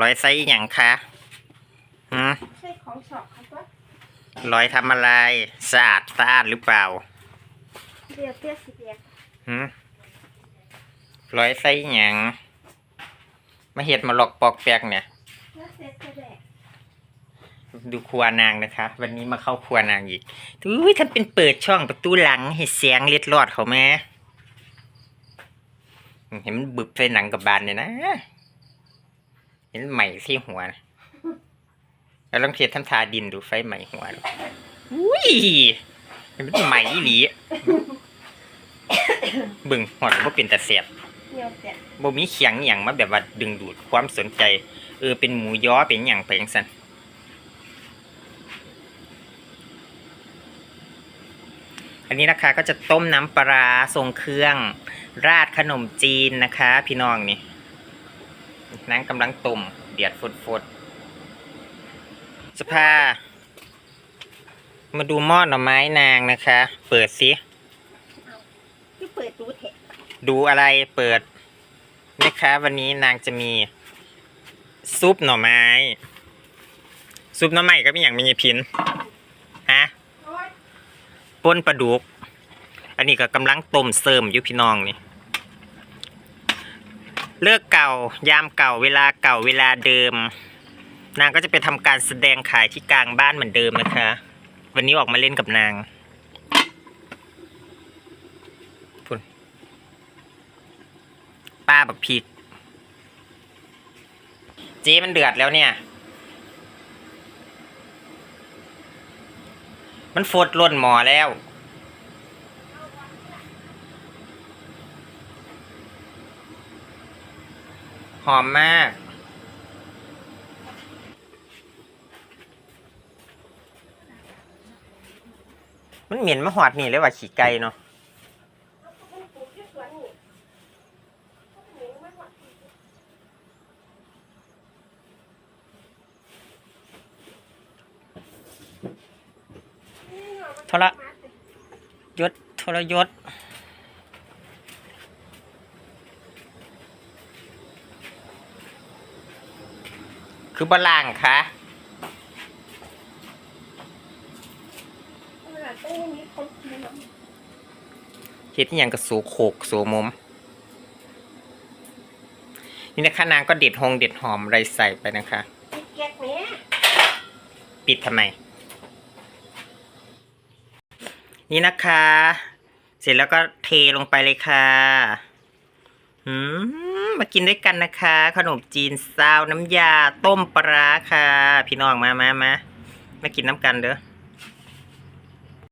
ร้อยไซส์อย่างคะหืมใช่ของชอบครับว่าร้อยทำอะไรสะอาดสะอาดหรือเปล่าเดียวเตี้ยสิเดียวหืมร้อยไซส์อย่างมาเห็ดมาหลอกปอกแปลกเนี่ย แล้วเสร็จจะแดกดูครัวนางนะคะ วันนี้มาเข้าครัวนางอีกอุ้ยท่านเป็นเปิดช่องประตูหลังให้เสียงเล็ดลอดเขาแม่เห็นมันบึบใส่หนังกับบานเนี่ยนะ เห็นไหมที่หัวนะแล้วลองเทียบทำทาดินดูไฟไหมหัวดูอุ้ยเห็นมันไหมอีหลีบึงหอดว่าเป็นแต่เสียบเดียวเตี้ยบ่มีเขียงอหย่างมาแบบว่าดึงดูดความสนใจ เออเป็นหมูย้อเป็นอหย่างไปจังซั่นอันนี้นะคะก็จะต้มน้ำปลาร้าทรงเครื่อง ราดขนมจีนนะคะ พี่น้องนี่ นั่งกำลังต้มเดือดฟดๆจะพามาดูหม้อหน่อไม้นางนะคะ เปิดสิที่เปิดดูเถอะดูอะไรเปิดนะคะ วันนี้นางจะมี ซุปหน่อไม้ ซุปหน่อไม้ก็มีอย่างมีพินฮะโอ๊ยป้นปลาดุก อันนี้ก็กำลังต้มเสริมอยู่พี่น้องนี่ เลิกเก่ายามเก่าเวลาเก่าเวลาเดิม นางก็จะไปทำการแสดงขายที่กลางบ้านเหมือนเดิมนะคะ วันนี้ออกมาเล่นกับนางพุ่นป้าบักพีกเจ๊มันเดือดแล้วเนี่ย มันฟดล้นหมอแล้ว หอมมาก มันเหม็นมาหอดนี่เลยว่าขี่ไก่เนาะมันปลูกที่สวนนี่เหม็นมากกว่าโทรยศทรยศ คือบล่างคะเวลาต้องมีคเนาะเฮ็ดอย่างกับสูโขกสูมุม นี่นะคะนางก็เด็ดหงเด็ดหอมอะไรใส่ไปนะคะ ปิดแก๊กเนี้ปิดทำไม นี่นะคะ เสร็จแล้วก็เทลงไปเลยค่ะ อืม มากินด้วยกันนะคะ ขนมจีนซาวน้ำยาต้มปลาค่ะ พี่น้องมามามามากินน้ำกันเด้อ